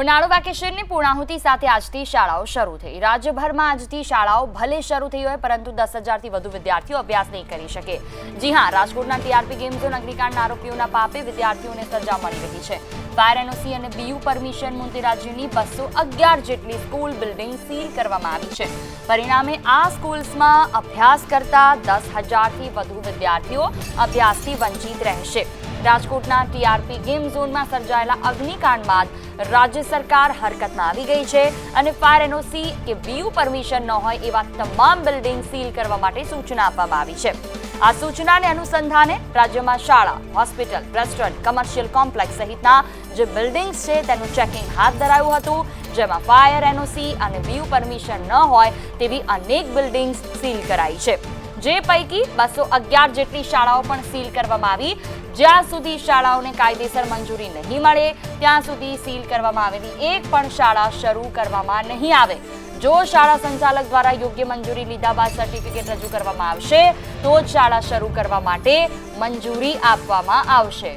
ઉનાળુ વેકેશનની પૂર્ણાહુતિ સાથે આજથી શાળાઓ શરૂ થઈ. રાજ્યભરમાં આજથી શાળાઓ ભલે શરૂ થઈ હોય, પરંતુ દસ હજારથી વધુ વિદ્યાર્થીઓ અભ્યાસ નહીં કરી શકે. જી હા, રાજકોટના ટીઆરપી ગેમ ઝોન અગ્નિકાંડના આરોપીઓના પાપે વિદ્યાર્થીઓને સજા મળી રહી છે. એનઓસી અને બીયુ પરમિશન મુંતી રાજ્યની બસો અગિયાર જેટલી સ્કૂલ બિલ્ડિંગ સીલ કરવામાં આવી છે. પરિણામે આ સ્કૂલ્સમાં અભ્યાસ કરતા દસ હજારથી વધુ વિદ્યાર્થીઓ અભ્યાસથી વંચિત રહેશે. રાજકોટના ટીઆરપી ગેમ ઝોનમાં સર્જાયેલા અગ્નિકાંડ બાદ રાજ્ય સરકાર હરકતમાં આવી ગઈ છે અને ફાયર એનઓસી કે વીયુ પરમિશન ન હોય એવા તમામ બિલ્ડિંગ સીલ કરવા માટે સૂચના આપવામાં આવી છે. આ સૂચનાને અનુસંધાને રાજ્યમાં શાળા, હોસ્પિટલ, રેસ્ટોરન્ટ, કમર્શિયલ કોમ્પ્લેક્સ સહિતના જે બિલ્ડિંગ્સ છે તેનું ચેકિંગ હાથ ધરાયું હતું, જેમાં ફાયર, એનઓસી અને વ્યૂ પરમિશન ન હોય તેવી અનેક બિલ્ડિંગ્સ સીલ કરાઈ છે. જે પૈકી બસો અગિયાર જેટલી શાળાઓ પણ સીલ કરવામાં આવી. જ્યાં સુધી શાળાઓને કાયદેસર મંજૂરી નહીં મળે, ત્યાં સુધી સીલ કરવામાં આવેલી એક પણ શાળા શરૂ કરવામાં નહીં આવે. જો શાળા સંચાલક દ્વારા યોગ્ય મંજૂરી લીધા બાદ સર્ટિફિકેટ રજૂ કરવામાં આવશે, તો જ શાળા શરૂ કરવા માટે મંજૂરી આપવામાં આવશે.